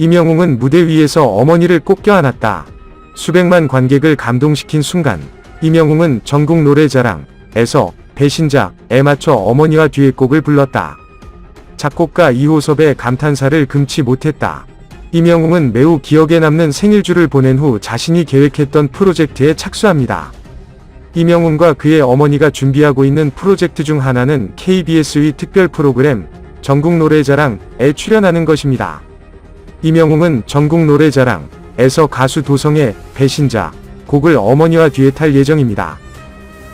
임영웅은 무대 위에서 어머니를 꼭 껴안았다. 수백만 관객을 감동시킨 순간, 임영웅은 전국 노래자랑에서 배신자에 맞춰 어머니와 듀엣곡을 불렀다. 작곡가 이호섭의 감탄사를 금치 못했다. 임영웅은 매우 기억에 남는 생일주를 보낸 후 자신이 계획했던 프로젝트에 착수합니다. 임영웅과 그의 어머니가 준비하고 있는 프로젝트 중 하나는 KBS의 특별 프로그램 전국 노래자랑에 출연하는 것입니다. 임영웅은 전국 노래자랑에서 가수 도성의 배신자 곡을 어머니와 듀엣할 예정입니다.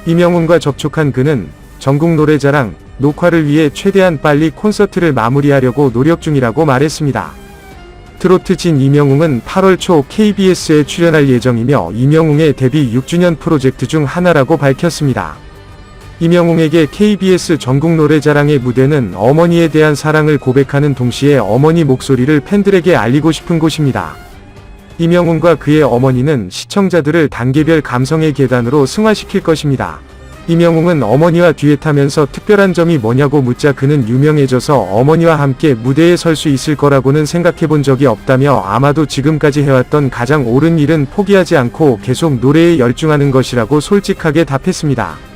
임영웅과 접촉한 그는 전국 노래자랑 녹화를 위해 최대한 빨리 콘서트를 마무리하려고 노력 중이라고 말했습니다. 트로트 진 임영웅은 8월 초 KBS에 출연할 예정이며 임영웅의 데뷔 6주년 프로젝트 중 하나라고 밝혔습니다. 임영웅에게 KBS 전국 노래자랑의 무대는 어머니에 대한 사랑을 고백하는 동시에 어머니 목소리를 팬들에게 알리고 싶은 곳입니다. 임영웅과 그의 어머니는 시청자들을 단계별 감성의 계단으로 승화시킬 것입니다. 임영웅은 어머니와 듀엣하면서 특별한 점이 뭐냐고 묻자 그는 유명해져서 어머니와 함께 무대에 설 수 있을 거라고는 생각해 본 적이 없다며 아마도 지금까지 해왔던 가장 옳은 일은 포기하지 않고 계속 노래에 열중하는 것이라고 솔직하게 답했습니다.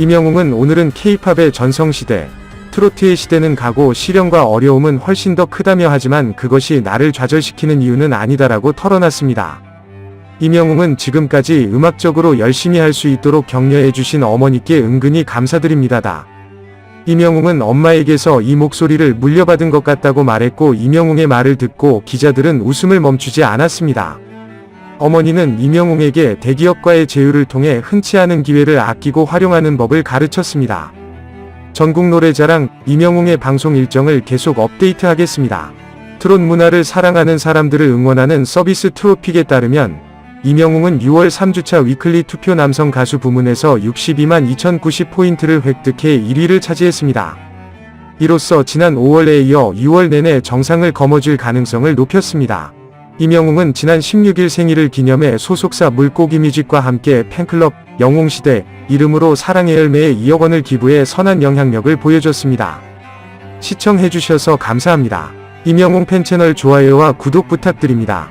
임영웅은 오늘은 케이팝의 전성시대, 트로트의 시대는 가고 시련과 어려움은 훨씬 더 크다며 하지만 그것이 나를 좌절시키는 이유는 아니다라고 털어놨습니다. 임영웅은 지금까지 음악적으로 열심히 할 수 있도록 격려해주신 어머니께 은근히 감사드립니다다. 임영웅은 엄마에게서 이 목소리를 물려받은 것 같다고 말했고 임영웅의 말을 듣고 기자들은 웃음을 멈추지 않았습니다. 어머니는 임영웅에게 대기업과의 제휴를 통해 흔치 않은 기회를 아끼고 활용하는 법을 가르쳤습니다. 전국 노래자랑 임영웅의 방송 일정을 계속 업데이트하겠습니다. 트롯 문화를 사랑하는 사람들을 응원하는 서비스 트로픽에 따르면 임영웅은 6월 3주차 위클리 투표 남성 가수 부문에서 62만 2090포인트를 획득해 1위를 차지했습니다. 이로써 지난 5월에 이어 6월 내내 정상을 거머쥘 가능성을 높였습니다. 임영웅은 지난 16일 생일을 기념해 소속사 물고기 뮤직과 함께 팬클럽 영웅시대 이름으로 사랑의 열매에 2억 원을 기부해 선한 영향력을 보여줬습니다. 시청해주셔서 감사합니다. 임영웅 팬채널 좋아요와 구독 부탁드립니다.